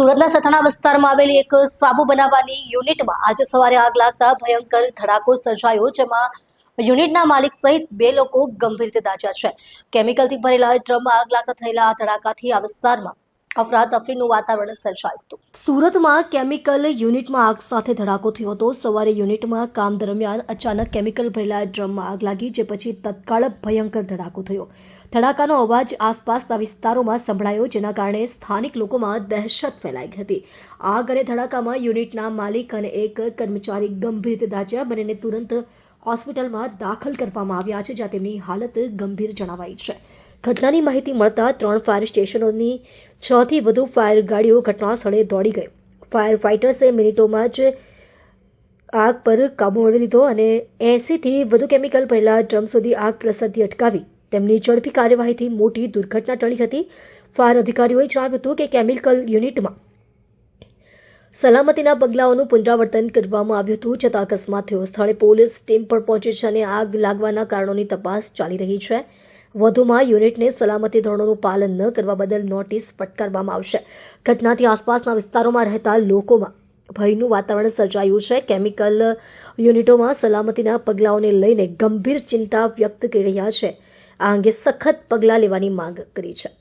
સુરતના સથાણા વિસ્તારમાં આવેલી એક સાબુ બનાવવાની યુનિટમાં આજે સવારે આગ લાગતા ભયંકર ધડાકો સર્જાયો, જેમાં યુનિટના માલિક સહિત બે લોકો ગંભીર રીતે દાજ્યા છે. કેમિકલથી ભરેલા ડ્રમમાં આગ લાગતા થયેલા આ ધડાકાથી આ વિસ્તારમાં અફરાતફરીનું વાતાવરણ સર્જાયું હતું. સુરતમાં કેમિકલ યુનિટમાં આગ સાથે ધડાકો થયો હતો. સવારે યુનિટમાં કામ દરમિયાન અચાનક કેમિકલ ભરેલા ડ્રમમાં આગ લાગી, જે પછી તત્કાળ ભયંકર ધડાકો થયો. ધડાકાનો અવાજ આસપાસના વિસ્તારોમાં સંભળાયો, જેના કારણે સ્થાનિક લોકોમાં દહેશત ફેલાઈ હતી. આગ અને ધડાકામાં યુનિટના માલિક અને એક કર્મચારી ગંભીર રીતે દાજ્યા બંનેને તુરંત હોસ્પિટલમાં દાખલ કરવામાં આવ્યા છે, જ્યાં તેમની હાલત ગંભીર જણાવાઈ છે. ઘટનાની માહિતી મળતા ત્રણ ફાયર સ્ટેશનોની છથી વધુ ફાયર ગાડીઓ ઘટના સ્થળે દોડી ગઈ. ફાયર ફાઇટર્સે મિનિટોમાં જ આગ પર કાબુ મેળવી લીધો અને એંસીથી વધુ કેમિકલ ભરેલા ડ્રમ સુધી આગ પ્રસરતી અટકાવી. તેમની ઝડપી કાર્યવાહીથી મોટી દુર્ઘટના ટળી હતી. ફાયર અધિકારીઓએ જણાવ્યું હતું કે કેમિકલ યુનિટમાં સલામતીના પગલાઓનું પુનરાવર્તન કરવામાં આવ્યું હતું, છતાં અકસ્માત થયો. સ્થળે પોલીસ ટીમ પણ પહોંચી છે અને આગ લાગવાના કારણોની તપાસ ચાલી રહી છે. વધુમાં યુનિટને સલામતી ધોરણોનું પાલન ન કરવા બદલ નોટિસ ફટકારવામાં આવશે. ઘટનાથી આસપાસના વિસ્તારોમાં રહેતા લોકોમાં ભયનું વાતાવરણ સર્જાયું છે. કેમિકલ યુનિટોમાં સલામતીના પગલાઓને લઈને ગંભીર ચિંતા વ્યક્ત કરી રહ્યા છે. આ અંગે સખત પગલાં લેવાની માંગ કરી છે.